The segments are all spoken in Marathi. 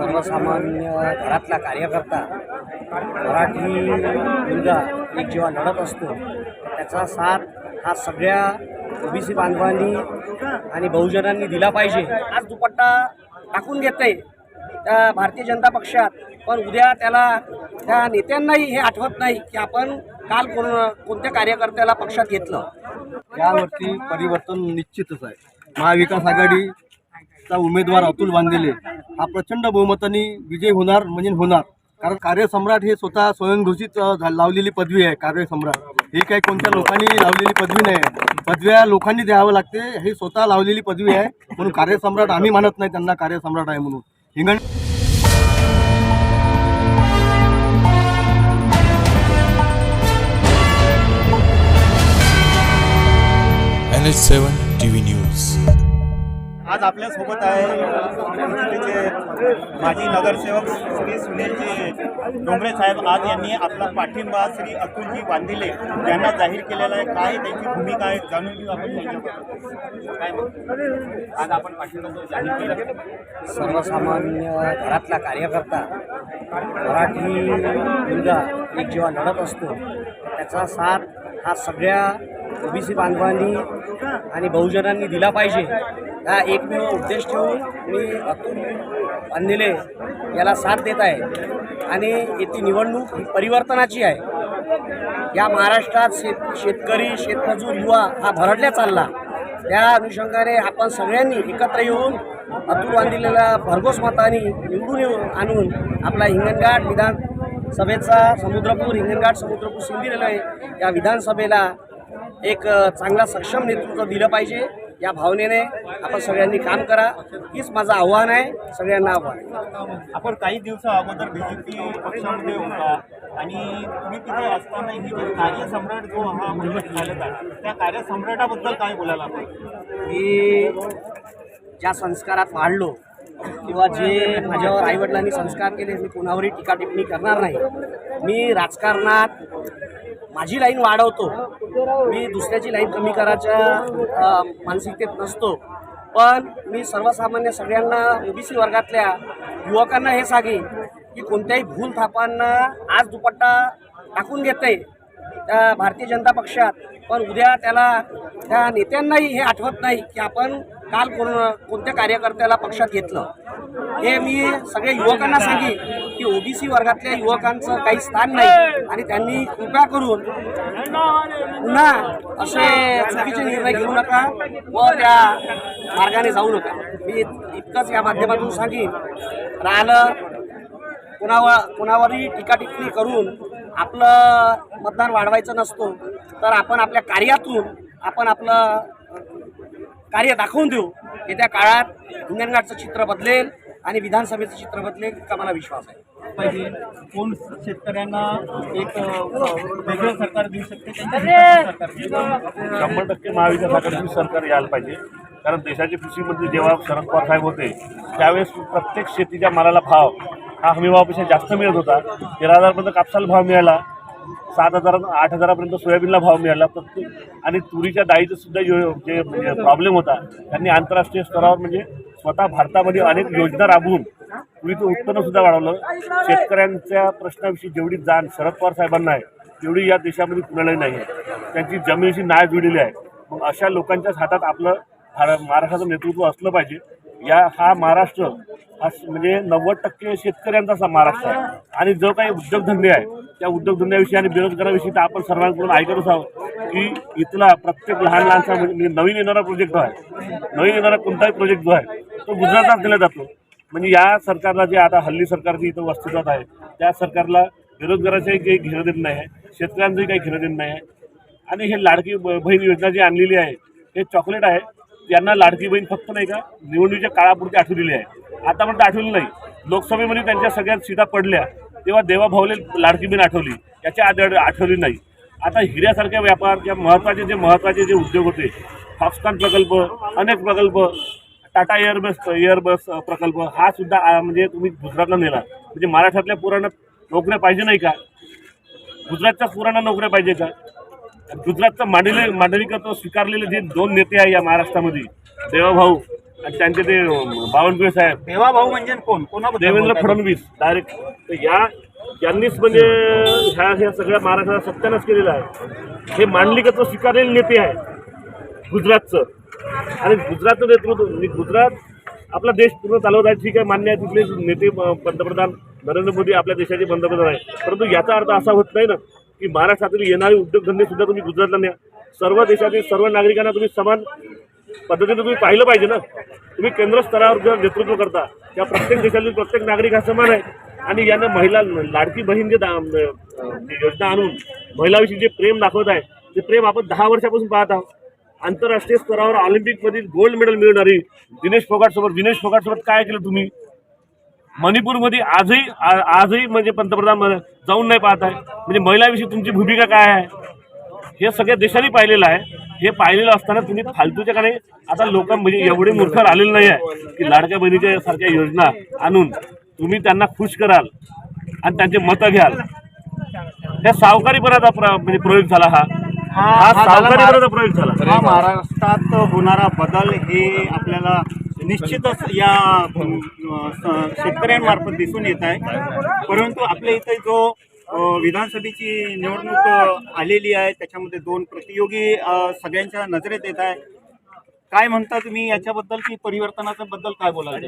सर्वसामान्य घरातला कार्यकर्ता मराठी मुलगा एक जेव्हा लढत असतो त्याचा साथ हा सगळ्या ओबीसी बांधवांनी आणि बहुजनांनी दिला पाहिजे. आज दुपट्टा टाकून घेत आहे त्या भारतीय जनता पक्षात पण उद्या त्याला त्या नेत्यांनाही हे आठवत नाही की आपण काल कोण कोणत्या कार्यकर्त्याला पक्षात घेतलं. यावरती परिवर्तन निश्चितच आहे. महाविकास आघाडी चा उमेदवार अतुल वांदेले. हा प्रचंड बहुमताने विजय होणार म्हणजे होणार. कारण कार्यसम्राट हे स्वतः स्वयंघोषित लावलेली पदवी आहे कार्यसम्राट ही काही कोणत्या लोकांनी लावलेली पदवी नाही. आहे पदव्या लोकांनी द्यावं लागते ही स्वतः लावलेली पदवी आहे म्हणून कार्यसम्राट आम्ही मानत नाही त्यांना कार्यसम्राट आहे म्हणून. Hingan N H seven T V news आज आपल्यासोबत आहे तिथे माजी नगरसेवक श्री सुनीलजी डोंगरे साहेब. आज यांनी आपला पाठिंबा श्री अतुलजी बांधिले यांना जाहीर केलेला आहे. काय त्यांची भूमिका आहे जाणून घेऊ आपण त्यांच्याबद्दल. काय आज आपण पाठिंबा जाहीर केला. सर्वसामान्य घरातला कार्यकर्ता मराठी मुलगा एक जेव्हा लढत असतो त्याचा साथ हा सगळ्या ओबीसी बांधवांनी आणि बहुजनांनी दिला पाहिजे. हा एकमेव उद्देश ठेवून मी अतुल अंधिले याला साथ देत आहे. आणि येथे निवडणूक ही परिवर्तनाची आहे. या महाराष्ट्रात शेत शेतकरी शेतमजूर युवा हा भरडल्या चालला. त्या अनुषंगाने आपण सगळ्यांनी एकत्र येऊन अतुल वांदिलेला भरघोस मताने निवडून येऊन आणून आपला हिंगणघाट विधान सभेचा समुद्रपूर हिंगणघाट समुद्रपूर सिंधी या विधानसभेला एक चांगला सक्षम नेतृत्व दिलं पाहिजे. या भावनेने आपण सगळ्यांनी काम करा. हीच माझं आव्हान आहे. सगळ्यांना आव्हान आपण काही दिवसा अगोदर बीजेपी पक्षामध्ये होता आणि तुम्ही तिथे असताना ही जे कार्यसम्राट जो हा झालेला आहे त्या कार्यसम्राटाबद्दल काय बोलायला आपण? मी ज्या संस्कारात वाढलो किंवा जे माझ्यावर आईवडिलांनी संस्कार केले मी कोणावरही टीका टिप्पणी करणार नाही. मी राजकारणात माझी लाईन वाढवतो. मी दुसऱ्याची लाईन कमी करायच्या मानसिकतेत नसतो. पण मी सर्वसामान्य सगळ्यांना ओबीसी वर्गातल्या युवकांना हे सांगेन की कोणत्याही भूल थापांना आज दुपट्टा टाकून घेते त्या भारतीय जनता पक्षात. पण उद्या त्याला त्या नेत्यांनाही हे आठवत नाही की आपण काल कोण कोणत्या कार्यकर्त्याला पक्षात घेतलं. हे मी सगळ्या युवकांना सांगेन की ओबीसी वर्गातल्या युवकांचं काही स्थान नाही आणि त्यांनी कृपया करून पुन्हा असे चुकीचे निर्णय घेऊ नका व त्या मार्गाने जाऊ नका. मी इतकंच या माध्यमातून सांगेन. राहिलं कुणावर कुणावरही टीका टिप्पणी करून आपलं मतदान वाढवायचं नसतो तर आपण आपल्या कार्यातून आपण आपलं कार्य दाखवून देऊ. येत्या काळात हिंगणघाटचं चित्र बदलेल. आणि विधानसभेचं चित्र बदलेल इतका मला विश्वास आहे. पाहिजे. कोण शेतकऱ्यांना एक वेगळं सरकार देऊ शकते. शंभर टक्के महाविकास आघाडीचं सरकार यायला पाहिजे. कारण देशाचे कृषीमंत्री जेव्हा शरद पवार साहेब होते त्यावेळेस प्रत्येक शेतीच्या मालाला भाव हा हमीभावापेक्षा जास्त मिळत होता. तेरा हजारपर्यंत कापसाला भाव मिळाला. सात हजार आठ हजारापर्यंत सोयाबीनला भाव मिळाला. प्रत्येक आणि तुरीच्या डाळीचं सुद्धा जो जे प्रॉब्लेम होता त्यांनी आंतरराष्ट्रीय स्तरावर म्हणजे स्वतः भारतामध्ये अनेक योजना राबवून तुरीचं उत्पन्न सुद्धा वाढवलं. शेतकऱ्यांच्या प्रश्नाविषयी जेवढी जाण शरद पवार साहेबांना आहे तेवढी या देशामध्ये कुणालाही नाही आहे. त्यांची जमिनीशी नाळ जुळलेली आहे. मग अशा लोकांच्याच हातात आपलं भार- महाराष्ट्राचं नेतृत्व असलं पाहिजे. या हा महाराष्ट्र हा म्हणजे नव्वद टक्के शेतकऱ्यांचा असा महाराष्ट्र आहे. आणि जो काही उद्योगधंदे आहे त्या उद्योगधंद्याविषयी आणि बेरोजगाराविषयी तर आपण सर्वांकडून ऐकतच आहोत की इथला प्रत्येक लहान लहानसा म्हणजे नवीन येणारा प्रोजेक्ट जो आहे नवीन येणारा कोणताही प्रोजेक्ट जो आहे तो गुजरातात दिला जातो. म्हणजे या सरकारला जे आता हल्ली सरकार जे इथं अस्तित्वात आहे त्या सरकारला बेरोजगाराचंही काही घेणं देत नाही आहे शेतकऱ्यांचंही काही घेणं देत नाही आहे. आणि हे लाडकी ब- बहीण योजना जी आणलेली आहे हे चॉकलेट आहे यांना लाडकी बहीण फक्त नाही का निवडणुकीच्या काळापुरती आठवलेली आहे. आतापर्यंत आठवली नाही. लोकसभेमध्ये त्यांच्या सगळ्या सीटा पडल्या तेव्हा देवाभावले लाडकी बहीण आठवली. याच्या आधी आठवली नाही. आता हिऱ्यासारख्या व्यापार किंवा महत्त्वाचे जे महत्त्वाचे जे उद्योग होते फॉक्सकॉन प्रकल्प अनेक प्रकल्प टाटा एअरबस एअरबस प्रकल्प हा सुद्धा म्हणजे तुम्ही गुजरातला नेला म्हणजे महाराष्ट्रातल्या पुराणा नोकऱ्या पाहिजे नाही का? गुजरातच्या पुराणा नोकऱ्या पाहिजे का? गुजरातचं मांडले मांडलिकत्व स्वीकारलेले जे दोन नेते आहे या महाराष्ट्रामध्ये देवाभाऊ आणि त्यांचे ते बावनकुळे साहेब. देवा भाऊ म्हणजे कोण? कोणाबद्दल देवेंद्र? फडणवीस. डायरेक्ट तर या यांनीच म्हणजे ह्या ह्या सगळ्या महाराष्ट्राला सत्यानाश केलेला आहे. हे मांडलिकत्व स्वीकारलेले नेते आहे गुजरातचं. आणि गुजरातचं नेतृत्व गुजरात आपला देश पूर्ण चालवत आहे ठीक आहे मान्य आहे तिथले नेते पंतप्रधान नरेंद्र मोदी आपल्या देशाचे पंतप्रधान आहे परंतु याचा अर्थ असा होत नाही ना की महाराष्ट्रातील येणारे उद्योगधंदे सुद्धा तुम्ही गुजरातला न्या. सर्व देशातील सर्व नागरिकांना तुम्ही समान पद्धतीने तुम्ही पाहिलं पाहिजे ना. तुम्ही केंद्र स्तरावर जर नेतृत्व करता त्या प्रत्येक देशातील प्रत्येक नागरिक हा समान आहे. आणि यानं महिला लाडकी बहीण जे दा- योजना आणून महिलाविषयी जे प्रेम दाखवत आहे ते प्रेम आपण दहा वर्षापासून पाहत आहोत. आंतरराष्ट्रीय स्तरावर ऑलिम्पिकमध्ये गोल्ड मेडल मिळवणारी दिनेश फोगाट सोबत विनेश फोगाट सोबत काय केलं तुम्ही? मणिपूरमध्ये आजही आ- आजही म्हणजे पंतप्रधान जाऊन नाही पाहत आहे. म्हणजे महिलाविषयी तुमची भूमिका काय आहे? हे सगळ्या देशांनी पाहिलेलं आहे. हे पाहिलेलं असताना तुम्ही फालतूच्या का नाही आता लोक म्हणजे एवढे मूर्ख आलेले नाही आहे की लाडक्या बहिणीच्या सारख्या योजना आणून तुम्ही त्यांना खुश कराल आणि त्यांचे मतं घ्याल. त्या सावकारीपणाचा प्र- म्हणजे प्रयोग झाला हा. हा प्रयोग झाला. हा महाराष्ट्रात होणारा बदल हे आपल्याला निश्चितच या शेतकऱ्यांमार्फत दिसून येत आहे. परंतु आपल्या इथे जो विधानसभेची निवडणूक आलेली आहे त्याच्यामध्ये दोन प्रतियोगी सगळ्यांच्या नजरेत येत आहे. काय म्हणता तुम्ही याच्याबद्दल की परिवर्तनाच्या बद्दल काय बोलाल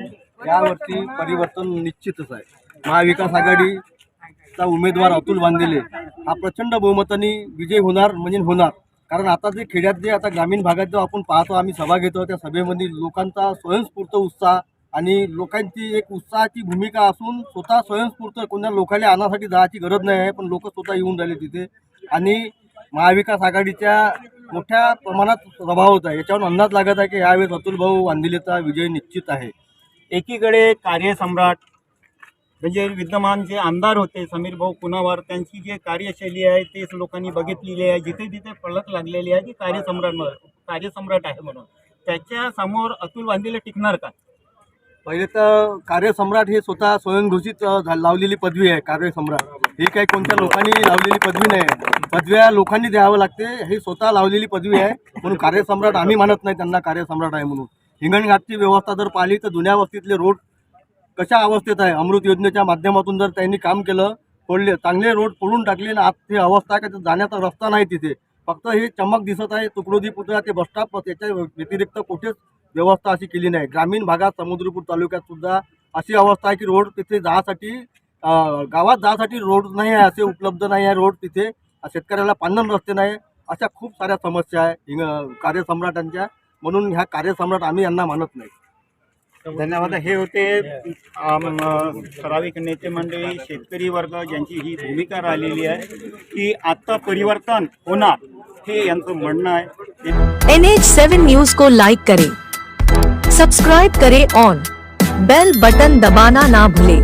यावरती परिवर्तन निश्चितच आहे. महाविकास चा उमेदवार अतुल बांदेले हा प्रचंड बहुमताने विजय होणार म्हणजे होणार. कारण आता जे खेड्यात जे आता ग्रामीण भागात जो आपण पाहतो आम्ही सभा घेतो त्या सभेमध्ये लोकांचा स्वयंस्फूर्त उत्साह आणि लोकांची एक उत्साहाची भूमिका असून स्वतः स्वयंस्फूर्त कोणत्या लोकांना आणण्यासाठी जायची गरज नाही आहे पण लोक स्वतः येऊन राहिले तिथे. आणि महाविकास आघाडीच्या मोठ्या प्रमाणात प्रभाव होत आहे. याच्यावर अंदाज लागत आहे की यावेळेस अतुल भाऊ वांदिलेचा विजय निश्चित आहे. एकीकडे कार्यसम्राट म्हणजे विद्यमान जे आमदार होते समीर भाऊ कुणावर त्यांची जी कार्यशैली आहे तेच लोकांनी बघितलेली आहे. जिथे जिथे पळक लागलेली आहे की कार्यसम्राट कार्यसम्राट आहे म्हणून. त्याच्यासमोर अतुल वांदिले टिकणार का? पहिले तर कार्यसम्राट हे स्वतः स्वयंघोषित लावलेली पदवी आहे कार्यसम्राट. ही काही कोणत्या लोकांनी लावलेली पदवी नाही. आहे पदव्या लोकांनी द्यावं लागते ही स्वतः लावलेली पदवी आहे. म्हणून कार्यसम्राट आम्ही मानत नाही त्यांना कार्यसम्राट आहे म्हणून. हिंगणघाटची व्यवस्था जर पाहिली तर जुन्या वस्तीतले रोड कशा अवस्थेत आहे? अमृत योजनेच्या माध्यमातून जर त्यांनी काम केलं फोडले चांगले रोड फोडून टाकले आणि आज ते अवस्था आहे का? जाण्याचा रस्ता नाही तिथे. फक्त हे चमक दिसत आहे तुकडोजी पुतळा ते बसस्टॉप त्याच्या व्यतिरिक्त कुठेच व्यवस्था अशी केली नाही. ग्रामीण भागात समुद्रपूर तालुक्यात सुद्धा अशी अवस्था आहे की रोड तिथे जासाठी गावात जासाठी रोड नाही आहे असे उपलब्ध नाही आहे रोड तिथे. शेतकऱ्याला पांढन रस्ते नाही. अशा खूप साऱ्या समस्या आहे हिंग कार्यसम्राटांच्या. म्हणून ह्या कार्यसम्राट आम्ही यांना मानत नाही. धन्यवाद. हे होते ठराविक नेते मंडळी शेतकरी वर्ग ज्यांची ही भूमिका राहिलेली आहे की आता परिवर्तन होणार हे यांचं म्हणणं आहे. एन एच सेवन न्यूज को लाइक करे सब्सक्राइब करे ऑन बेल बटन दबाना ना भूलें।